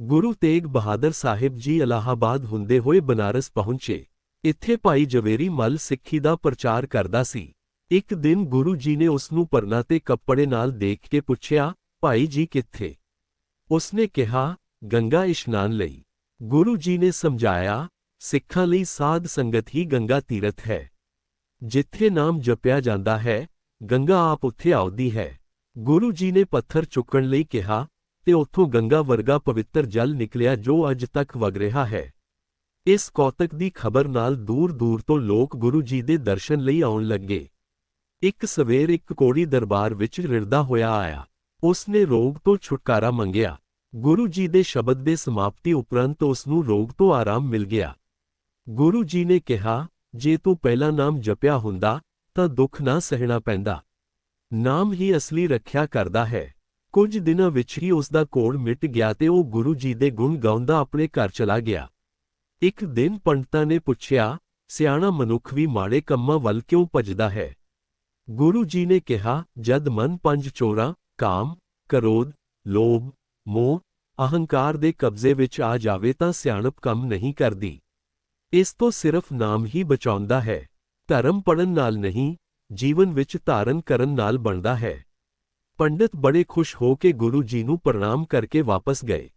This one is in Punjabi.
ਗੁਰੂ ਤੇਗ ਬਹਾਦਰ ਸਾਹਿਬ ਜੀ ਇਲਾਹਾਬਾਦ ਹੁੰਦੇ ਹੋਏ ਬਨਾਰਸ ਪਹੁੰਚੇ। ਇੱਥੇ ਭਾਈ ਜਵੇਰੀ ਮੱਲ ਸਿੱਖੀ ਦਾ ਪ੍ਰਚਾਰ ਕਰਦਾ ਸੀ। ਇੱਕ ਦਿਨ ਗੁਰੂ ਜੀ ਨੇ ਉਸ ਨੂੰ ਪਰਨਾ ਤੇ ਕੱਪੜੇ ਨਾਲ ਦੇਖ ਕੇ ਪੁੱਛਿਆ, ਭਾਈ ਜੀ ਕਿੱਥੇ? ਉਸਨੇ ਕਿਹਾ, ਗੰਗਾ ਇਸ਼ਨਾਨ ਲਈ। ਗੁਰੂ ਜੀ ਨੇ ਸਮਝਾਇਆ, ਸਿੱਖਾਂ ਲਈ ਸਾਧ ਸੰਗਤ ਹੀ ਗੰਗਾ ਤੀਰਥ ਹੈ। ਜਿੱਥੇ ਨਾਮ ਜਪਿਆ ਜਾਂਦਾ ਹੈ, ਗੰਗਾ ਆਪ ਉੱਥੇ ਆਉਦੀ ਹੈ। ਗੁਰੂ ਜੀ ਨੇ ਪੱਥਰ ਚੁੱਕਣ ਲਈ ਕਿਹਾ ਤੇ ਉੱਥੋਂ ਗੰਗਾ ਵਰਗਾ ਪਵਿੱਤਰ ਜਲ ਨਿਕਲਿਆ ਜੋ ਅੱਜ ਤੱਕ ਵਗ ਰਿਹਾ ਹੈ। ਇਸ ਕੌਤਕ ਦੀ ਖਬਰ ਨਾਲ ਦੂਰ-ਦੂਰ ਤੋਂ ਲੋਕ ਗੁਰੂ ਜੀ ਦੇ ਦਰਸ਼ਨ ਲਈ ਆਉਣ ਲੱਗੇ। ਇੱਕ ਸਵੇਰ ਇੱਕ ਕੋੜੀ ਦਰਬਾਰ ਵਿੱਚ ਰਿੜਦਾ ਹੋਇਆ ਆਇਆ। ਉਸ ਨੇ ਰੋਗ ਤੋਂ ਛੁਟਕਾਰਾ ਮੰਗਿਆ। ਗੁਰੂ ਜੀ ਦੇ ਸ਼ਬਦ ਦੇ ਸਮਾਪਤੀ ਉਪਰੰਤ ਉਸ ਨੂੰ ਰੋਗ ਤੋਂ ਆਰਾਮ ਮਿਲ ਗਿਆ। ਗੁਰੂ ਜੀ ਨੇ ਕਿਹਾ, ਜੇ ਤੂੰ ਪਹਿਲਾ ਨਾਮ ਜਪਿਆ ਹੁੰਦਾ, ਤਾਂ ਦੁੱਖ ਨਾ ਸਹਿਣਾ ਪੈਂਦਾ। ਨਾਮ ਹੀ ਅਸਲੀ ਰੱਖਿਆ ਕਰਦਾ ਹੈ। ਕੁਝ ਦਿਨਾਂ ਵਿੱਚ ਹੀ ਉਸ ਦਾ ਕੋੜ ਮਿਟ ਗਿਆ ਤੇ ਉਹ ਗੁਰੂ ਜੀ ਦੇ ਗੁਣ ਗਾਉਂਦਾ ਆਪਣੇ ਘਰ ਚਲਾ ਗਿਆ। ਇੱਕ ਦਿਨ ਪੰਡਤਾਂ ਨੇ ਪੁੱਛਿਆ, ਸਿਆਣਾ ਮਨੁੱਖ ਵੀ ਮਾੜੇ ਕੰਮਾਂ ਵੱਲ ਕਿਉਂ ਭੱਜਦਾ ਹੈ? ਗੁਰੂ ਜੀ ਨੇ ਕਿਹਾ, ਜਦ ਮਨ ਪੰਜ ਚੋਰਾਂ, ਕਾਮ, ਕਰੋਧ, ਲੋਭ, ਮੋਹ, ਅਹੰਕਾਰ ਦੇ ਕਬਜ਼ੇ ਵਿੱਚ ਆ ਜਾਵੇ ਤਾਂ ਸਿਆਣਪ ਕੰਮ ਨਹੀਂ ਕਰਦੀ। ਇਸ ਤੋਂ ਸਿਰਫ ਨਾਮ ਹੀ ਬਚਾਉਂਦਾ ਹੈ। ਧਰਮ ਪੜਨ ਨਾਲ ਨਹੀਂ, ਜੀਵਨ ਵਿੱਚ ਧਾਰਨ ਕਰਨ ਨਾਲ ਬਣਦਾ ਹੈ। ਪੰਡਿਤ ਬੜੇ ਖੁਸ਼ ਹੋ ਕੇ ਗੁਰੂ ਜੀ ਨੂੰ ਪ੍ਰਣਾਮ ਕਰਕੇ ਵਾਪਸ ਗਏ।